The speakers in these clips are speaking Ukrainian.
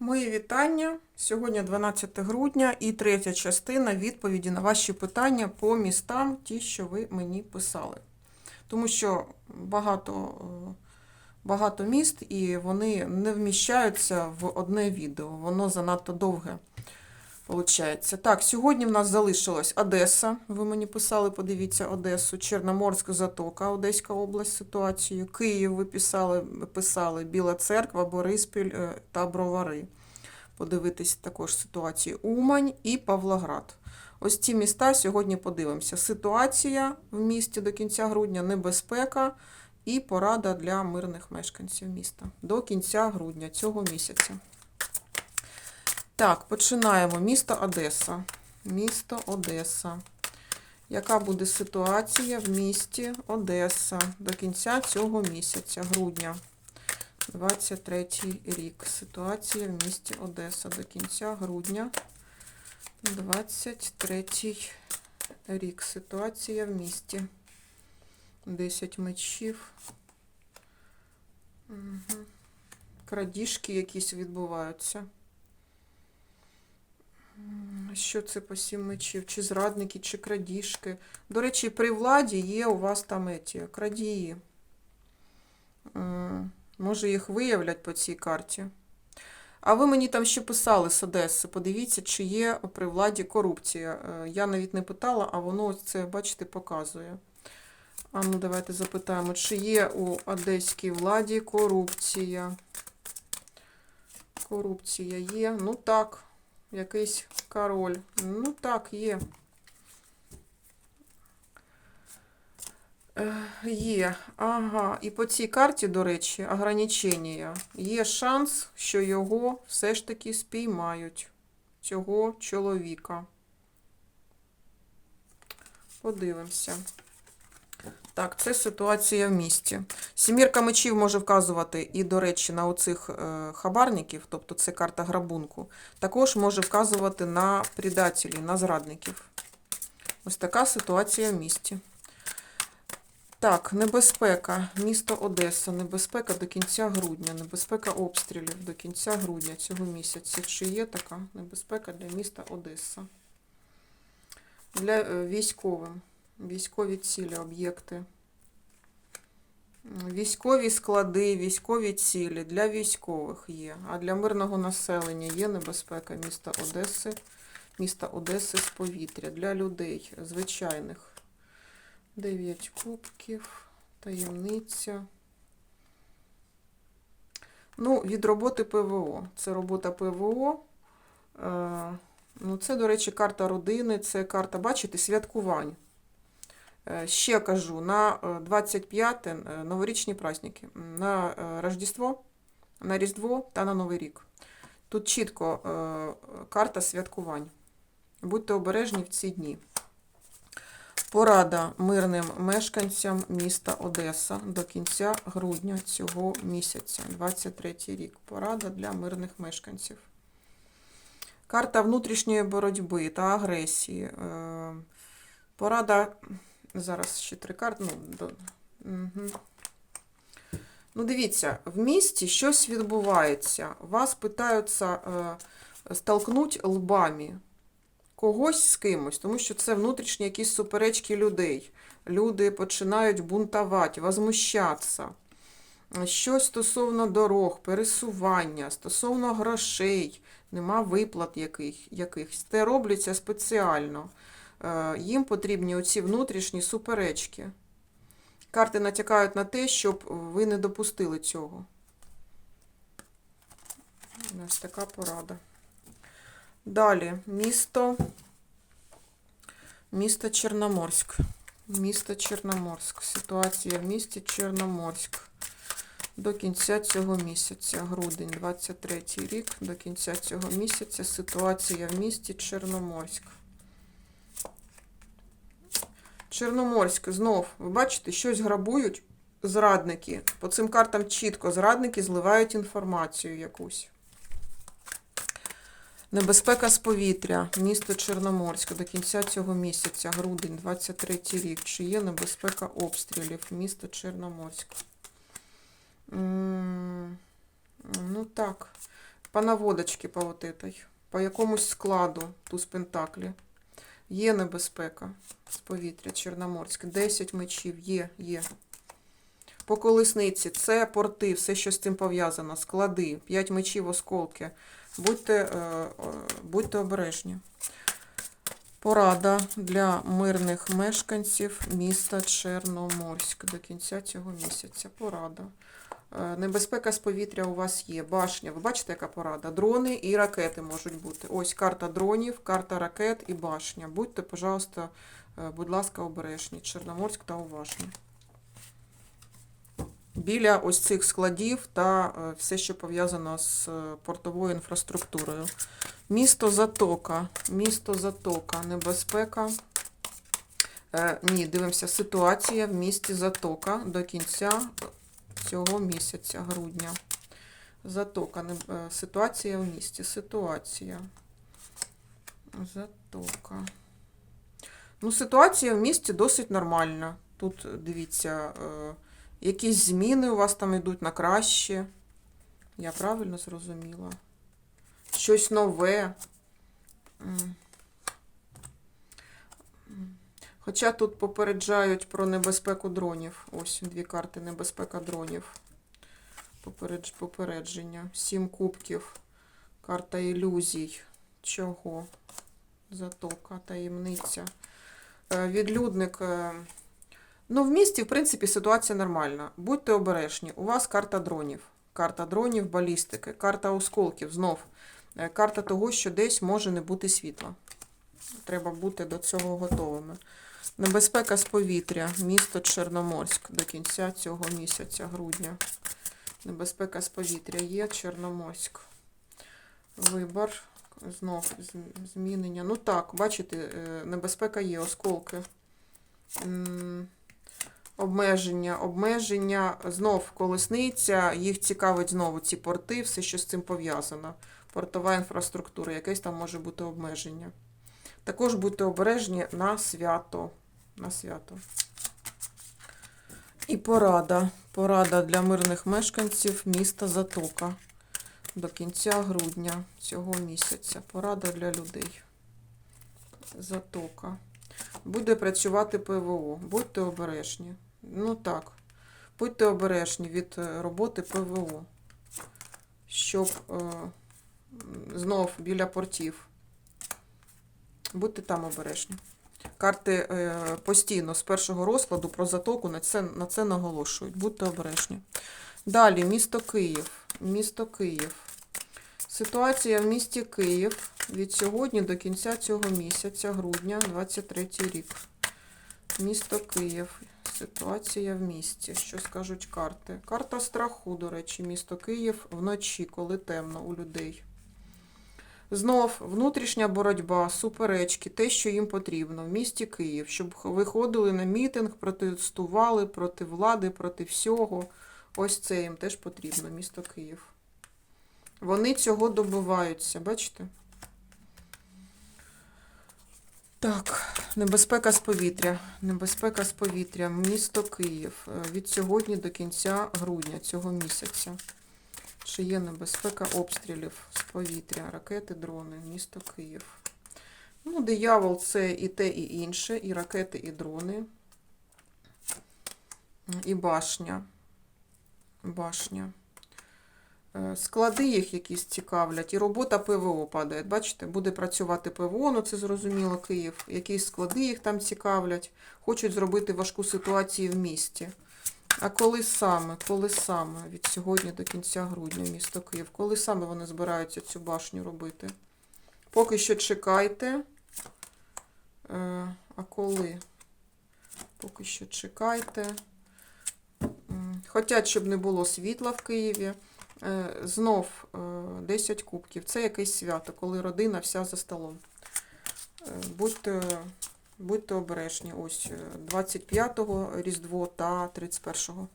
Мої вітання. Сьогодні 12 грудня і третя частина відповіді на ваші питання по містам, ті, що ви мені писали. Тому що багато, е, багато міст і вони не вміщаються в одне відео. Воно занадто довге. Получається. Так, сьогодні в нас залишилась Одеса. Ви мені писали, подивіться Одесу, Чорноморська затока, Одеська область ситуацію. Київ ви писали, писали Біла Церква, Бориспіль е, та Бровари. Подивитись також ситуацію Умань і Павлоград. Ось ці міста сьогодні подивимося. Ситуація в місті до кінця грудня, небезпека і порада для мирних мешканців міста до кінця грудня цього місяця. Так, починаємо. Місто Одеса. Місто Одеса. Яка буде ситуація в місті Одеса до кінця цього місяця, грудня? 23 рік. Ситуація в місті Одеса до кінця грудня. 23 рік. Ситуація в місті. 10 мечів. Угу. Крадіжки якісь відбуваються. Що це по сім мечів? Чи зрадники, чи крадіжки? До речі, при владі є у вас там еті крадії. Може, їх виявлять по цій карті. А ви мені там ще писали з Одеси. Подивіться, чи є при владі корупція. Е, Я навіть не питала, а воно це, бачите, показує. А ну давайте запитаємо, чи є у одеській владі корупція? Корупція є. Ну так, якийсь король. Ну так, є. Е, Є. Ага. І по цій карті, до речі, ограничення. Є шанс, що його все ж таки спіймають. Цього чоловіка. Подивимося. Так, це ситуація в місті. Сімірка мечів може вказувати і, до речі, на оцих е, хабарників, тобто це карта грабунку, також може вказувати на предателів, на зрадників. Ось така ситуація в місті. Так, небезпека. Місто Одеса. Небезпека до кінця грудня. Небезпека обстрілів до кінця грудня цього місяця. Чи є така небезпека для міста Одеса? Для е, військовим. Військові цілі, об'єкти. Військові склади, військові цілі для військових є. А для мирного населення є небезпека міста Одеси. Міста Одеси з повітря. Для людей звичайних. Дев'ять кубків, таємниця. Ну, від роботи ПВО. Це робота ПВО. Е, ну, це, до речі, карта родини, це карта, бачите, святкувань. Е, ще кажу, на е, 25 е, новорічні праздники. На е, Рождество, на Різдво та на Новий рік. Тут чітко е, карта святкувань. Будьте обережні в ці дні. Порада мирним мешканцям міста Одеса до кінця грудня цього місяця, 23 рік. Порада для мирних мешканців. Карта внутрішньої боротьби та агресії. Е, Порада. Зараз ще три карти. Ну, до... угу. ну дивіться, в місті щось відбувається. Вас питаються е, столкнуть лбами когось з кимось, тому що це внутрішні якісь суперечки людей. Люди починають бунтувати, возмущатися. Щось стосовно дорог, пересування, стосовно грошей, нема виплат яких, якихось. Це робляться спеціально. Е, Їм потрібні оці внутрішні суперечки. Карти натякають на те, щоб ви не допустили цього. Ось така порада. Далі місто. Місто Чорноморськ. Місто Чорноморськ. Ситуація в місті Чорноморськ. До кінця цього місяця, грудень, 23 рік, до кінця цього місяця ситуація в місті Чорноморськ. Чорноморськ, знов, ви бачите, щось грабують зрадники. По цим картам чітко зрадники зливають інформацію якусь. Небезпека з повітря, місто Чорноморськ до кінця цього місяця, грудень, 23 рік. Чи є небезпека обстрілів, місто Чорноморськ? Ну так, По наводочці по по якомусь складу туз пентаклі. Є небезпека з повітря Чорноморське. 10 мечів є, є. По колесниці це порти, все, що з цим пов'язано, склади, 5 мечів, осколки. Будьте, е, е, будьте обережні. Порада для мирних мешканців міста Чорноморськ до кінця цього місяця. Порада. Е, Небезпека з повітря у вас є. Башня. Ви бачите, яка порада? Дрони і ракети можуть бути. Ось карта дронів, карта ракет і башня. Будьте, пожалуйста, е, будь ласка, обережні. Чорноморськ та уважні. Біля ось цих складів та е, все, що пов'язано з портовою інфраструктурою. Місто Затока. Місто Затока. Небезпека. Ні, дивимося, ситуація в місті Затока до кінця цього місяця, грудня. Затока. е, Ситуація в місті. Ситуація. Затока. Ну, ситуація в місті досить нормальна. Тут, дивіться, е, якісь зміни у вас там йдуть на краще. Я правильно зрозуміла? Щось нове. Хоча тут попереджають про небезпеку дронів. Ось дві карти небезпека дронів. Попередж, попередження. Сім кубків. Карта ілюзій. Чого? Затока, таємниця. Е, Відлюдник. е, Ну, в місті, в принципі, ситуація нормальна. Будьте обережні. У вас карта дронів. Карта дронів, балістики, карта осколків. Знов. Е, Карта того, що десь може не бути світла. Треба бути до цього готовими. Небезпека з повітря, місто Чорноморськ до кінця цього місяця, грудня. Небезпека з повітря є Чорноморськ. Вибор. Знов змінення. Ну так, бачите, е, небезпека є, осколки. Обмеження, обмеження, знов колесниця, їх цікавить знову ці порти, все, що з цим пов'язано. Портова інфраструктура, якесь там може бути обмеження. Також будьте обережні на свято. На свято. І порада. Порада для мирних мешканців міста Затока до кінця грудня цього місяця. Порада для людей. Затока. Буде працювати ПВО. Будьте обережні. Ну так. Будьте обережні від е, роботи ПВО. Щоб е, знов біля портів. Будьте там обережні. Карти е, постійно з першого розкладу про затоку на це, на це наголошують. Будьте обережні. Далі, місто Київ. Місто Київ. Ситуація в місті Київ від сьогодні до кінця цього місяця, грудня 23 рік. Місто Київ. Ситуація в місті. Що скажуть карти? Карта страху, до речі, місто Київ вночі, коли темно у людей. Знов внутрішня боротьба, суперечки, те, що їм потрібно в місті Київ, щоб виходили на мітинг, протестували проти влади, проти всього. Ось це їм теж потрібно, місто Київ. Вони цього добиваються, бачите? Так, небезпека з повітря. Небезпека з повітря. Місто Київ. Е, Від сьогодні до кінця грудня цього місяця. Чи є небезпека обстрілів з повітря, ракети, дрони, місто Київ. Ну, диявол це і те, і інше, і ракети, і дрони. І башня. Башня. Е, Склади їх якісь цікавлять, і робота ПВО падає. Бачите, буде працювати ПВО, ну це зрозуміло, Київ. Якісь склади їх там цікавлять, хочуть зробити важку ситуацію в місті. А коли саме, коли саме від сьогодні до кінця грудня місто Київ, коли саме вони збираються цю башню робити? Поки що чекайте. Е, А коли? Поки що чекайте. Хотять, щоб не було світла в Києві. Е, Знов е, 10 кубків. Це якесь свято, коли родина вся за столом. Е, Будьте, будьте обережні. Ось е, 25-го Різдво та 31-го.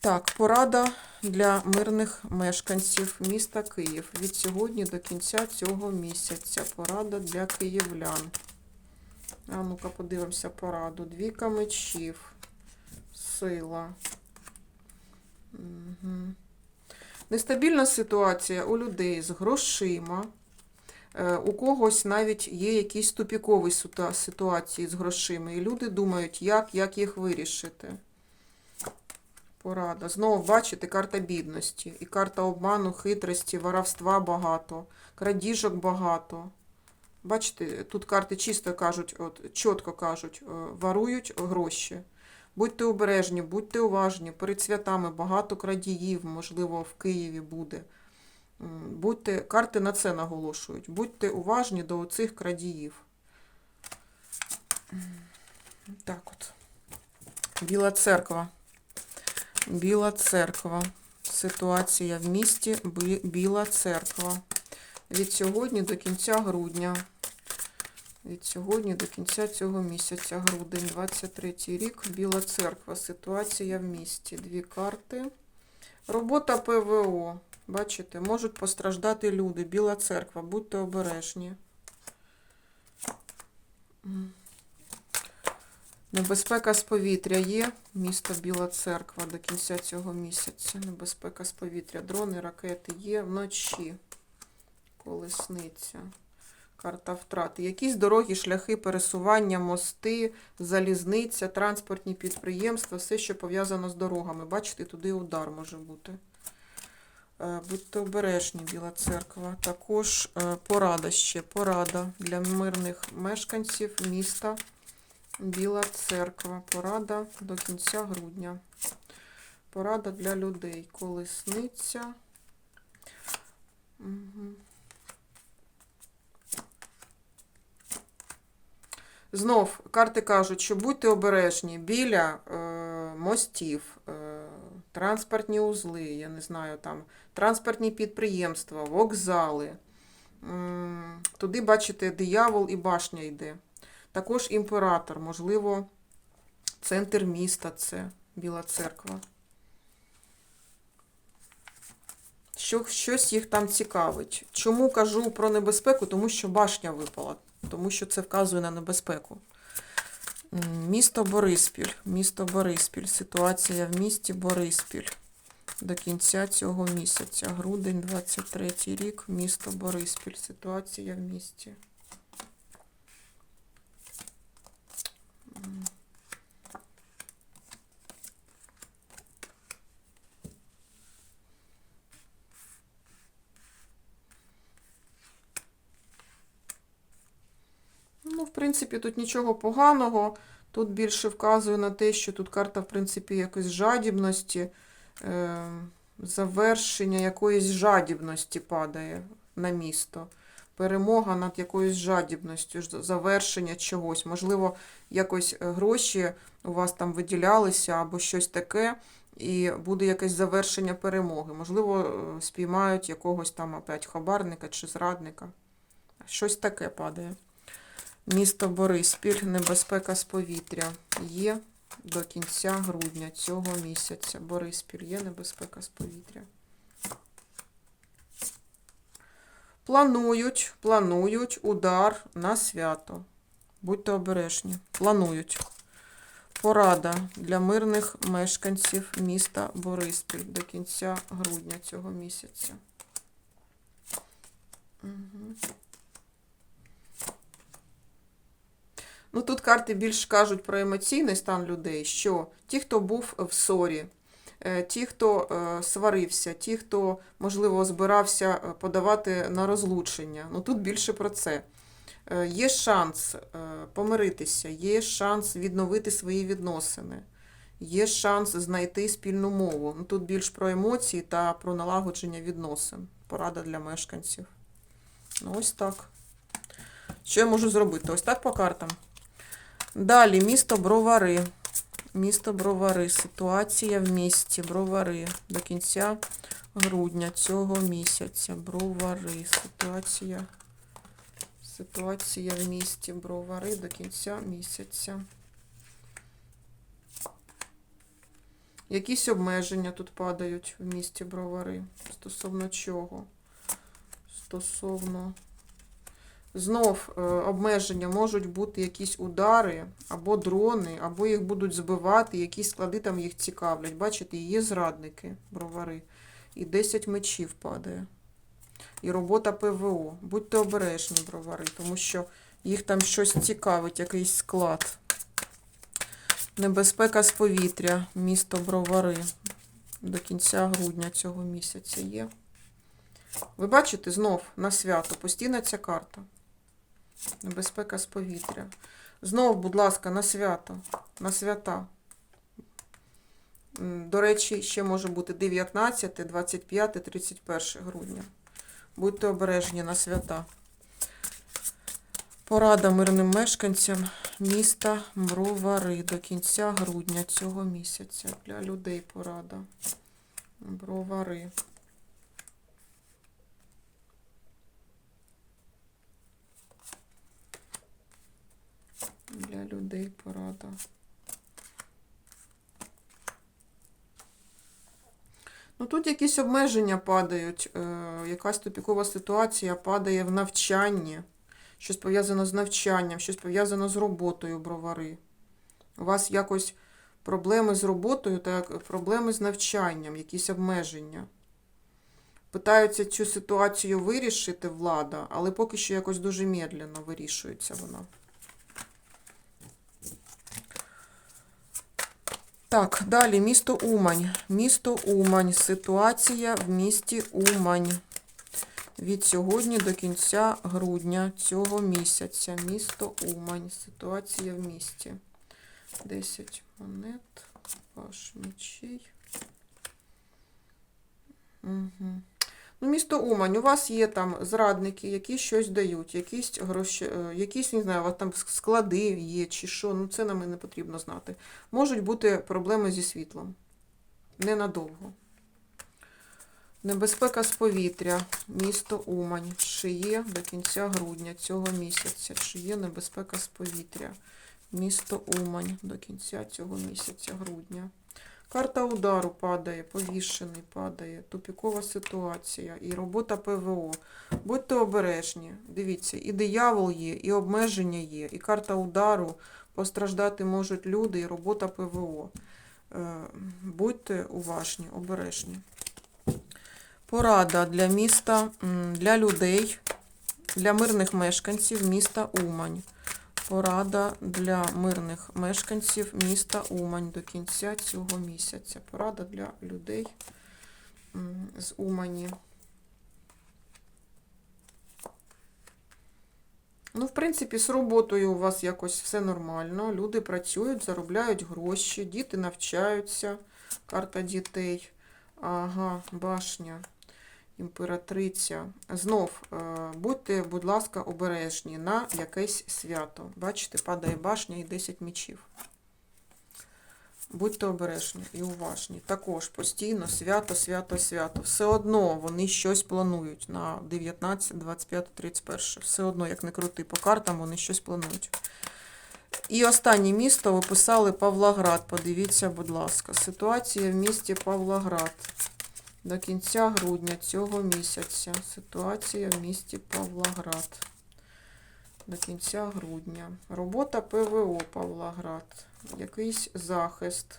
Так, порада для мирних мешканців міста Київ від сьогодні до кінця цього місяця. Порада для київлян. А ну-ка подивимося пораду. Двіка мечів. Сила. Угу. Нестабільна ситуація у людей з грошима. Е, У когось навіть є якісь тупікові ситуації з грошима, і люди думають, як, як їх вирішити. Порада. Знову бачите, карта бідності. І карта обману, хитрості, воровства багато, крадіжок багато. Бачите, тут карти чисто кажуть, от, чітко кажуть, е, ворують гроші. Будьте обережні, будьте уважні. Перед святами багато крадіїв, можливо, в Києві буде. Будьте, карти на це наголошують. Будьте уважні до цих крадіїв. Так от. Біла церква. Біла церква. Ситуація в місті Біла церква. Від сьогодні до кінця грудня. Від сьогодні до кінця цього місяця, грудень, 23 рік, Біла церква. Ситуація в місті. Дві карти. Робота ПВО. Бачите, можуть постраждати люди. Біла церква, будьте обережні. Небезпека з повітря є. Місто Біла Церква до кінця цього місяця. Небезпека з повітря. Дрони, ракети є вночі. Колесниця. Карта втрати. Якісь дороги, шляхи пересування, мости, залізниця, транспортні підприємства, все, що пов'язано з дорогами. Бачите, туди удар може бути. Е, Будьте обережні, Біла церква. Також е, порада ще. Порада для мирних мешканців міста Біла церква. Порада до кінця грудня. Порада для людей. Колесниця. Угу. Знов карти кажуть, що будьте обережні біля е, мостів, е, транспортні узли, я не знаю, там транспортні підприємства, вокзали. Туди, бачите, диявол і башня йде. Також імператор, можливо, центр міста це Біла церква. Що, щось їх там цікавить. Чому кажу про небезпеку? Тому що башня випала, тому що це вказує на небезпеку. Місто Бориспіль. Місто Бориспіль. Ситуація в місті Бориспіль. До кінця цього місяця. Грудень 23 рік. Місто Бориспіль. Ситуація в місті. Ну, в принципі, тут нічого поганого. Тут більше вказує на те, що тут карта, в принципі, якоїсь жадібності, е, завершення якоїсь жадібності падає на місто. Перемога над якоюсь жадібністю, завершення чогось. Можливо, якось е, гроші у вас там виділялися або щось таке, і буде якесь завершення перемоги. Можливо, е, спіймають якогось там опять хабарника чи зрадника. Щось таке падає. Місто Бориспіль, небезпека з повітря є до кінця грудня цього місяця. Бориспіль є небезпека з повітря. Планують, планують удар на свято. Будьте обережні. Планують. Порада для мирних мешканців міста Бориспіль до кінця грудня цього місяця. Угу. Ну, тут карти більш кажуть про емоційний стан людей, що ті, хто був в ссорі, е, ті, хто е, сварився, ті, хто, можливо, збирався е, подавати на розлучення. Ну, тут більше про це. Е, Є шанс е, помиритися, є шанс відновити свої відносини, є шанс знайти спільну мову. Ну, тут більш про емоції та про налагодження відносин. Порада для мешканців. Ну, ось так. Що я можу зробити? Ось так по картам. Далі місто Бровари. Місто Бровари. Ситуація в місті Бровари до кінця грудня цього місяця. Бровари. Ситуація. Ситуація в місті Бровари до кінця місяця. Якісь обмеження тут падають в місті Бровари. Стосовно чого? Стосовно. Знов е, обмеження можуть бути якісь удари або дрони, або їх будуть збивати, якісь склади там їх цікавлять. Бачите, є зрадники, бровари. і 10 мечів падає. І робота ПВО. Будьте обережні, бровари, тому що їх там щось цікавить, якийсь склад. Небезпека з повітря, місто Бровари. До кінця грудня цього місяця є. Ви бачите, знов на свято, постійна ця карта. Небезпека з повітря. Знов, будь ласка, на свято, на свята. До речі, ще може бути 19, 25, 31 грудня. Будьте обережні на свята. Порада мирним мешканцям міста Бровари до кінця грудня цього місяця. Для людей порада. Бровари. Для людей порада. Ну тут якісь обмеження падають, е, якась тупікова ситуація падає в навчанні, щось пов'язано з навчанням, щось пов'язано з роботою бровари. У вас якось проблеми з роботою та проблеми з навчанням, якісь обмеження. Питаються цю ситуацію вирішити влада, але поки що якось дуже медленно вирішується вона. Так, далі місто Умань. Місто Умань. Ситуація в місті Умань. Від сьогодні до кінця грудня цього місяця. Місто Умань. Ситуація в місті. 10 монет. Ваш мечей. Угу. Місто Умань, у вас є там зрадники, які щось дають, якісь гроші, е, якісь, не знаю, у вас там склади є чи що, ну це нам і не потрібно знати. Можуть бути проблеми зі світлом. Ненадовго. Небезпека з повітря. Місто Умань. Чи є до кінця грудня цього місяця? Чи є небезпека з повітря? Місто Умань до кінця цього місяця грудня. Карта удару падає, повішений падає, тупікова ситуація і робота ПВО. Будьте обережні. Дивіться, і диявол є, і обмеження є, і карта удару. Постраждати можуть люди, і робота ПВО. Е, Будьте уважні, обережні. Порада для міста, для людей, для мирних мешканців міста Умань. Порада для мирних мешканців міста Умань до кінця цього місяця. Порада для людей з Умані. Ну, в принципі, з роботою у вас якось все нормально. Люди працюють, заробляють гроші, діти навчаються. Карта дітей. Ага, башня, імператриця. Знов, е, будьте, будь ласка, обережні на якесь свято. Бачите, падає башня і 10 мічів. Будьте обережні і уважні. Також постійно свято, свято, свято. Все одно вони щось планують на 19, 25, 31. Все одно, як не крути по картам, вони щось планують. І останнє місто ви Павлоград. Подивіться, будь ласка. Ситуація в місті Павлоград. До кінця грудня цього місяця. Ситуація в місті Павлоград. До кінця грудня. Робота ПВО Павлоград. Якийсь захист.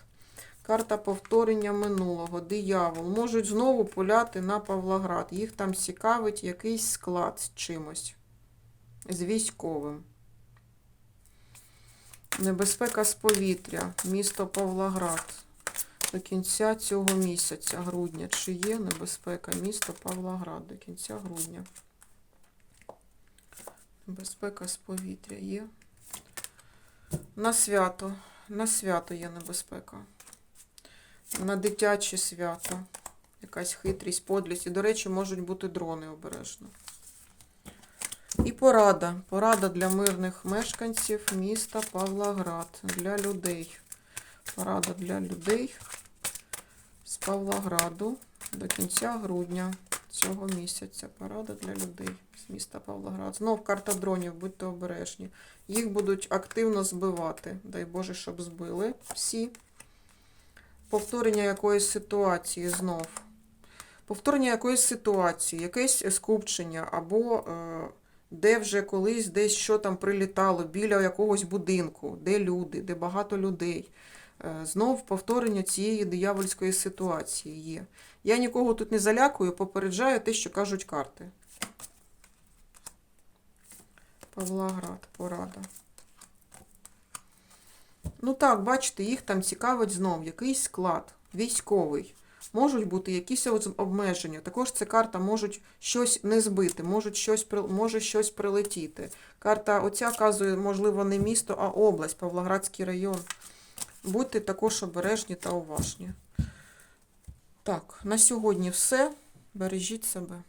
Карта повторення минулого. Диявол. Можуть знову пуляти на Павлоград. Їх там цікавить якийсь склад з чимось. З військовим. Небезпека з повітря. Місто Павлоград. До кінця цього місяця, грудня. Чи є небезпека? Місто Павлоград до кінця грудня. Небезпека з повітря є. На свято. На свято є небезпека. На дитяче свято. Якась хитрість, подлість. І, до речі, можуть бути дрони обережно. І порада. Порада для мирних мешканців міста Павлоград. Для людей. Порада для людей Павлограду до кінця грудня цього місяця. Порада для людей з міста Павлоград. Знов карта дронів, будьте обережні. Їх будуть активно збивати. Дай Боже, щоб збили всі. Повторення якоїсь ситуації знов. Повторення якоїсь ситуації, якесь скупчення, або е, де вже колись десь що там прилітало, біля якогось будинку, де люди, де багато людей. Е, Знов повторення цієї диявольської ситуації є. Я нікого тут не залякую, попереджаю те, що кажуть карти. Павлоград, порада. Ну так, бачите, їх там цікавить знов якийсь склад, військовий. Можуть бути якісь обмеження. Також це карта можуть щось не збити, можуть щось, може щось прилетіти. Карта оця казує, можливо, не місто, а область, Павлоградський район. Будьте також обережні та уважні. Так, на сьогодні все. Бережіть себе.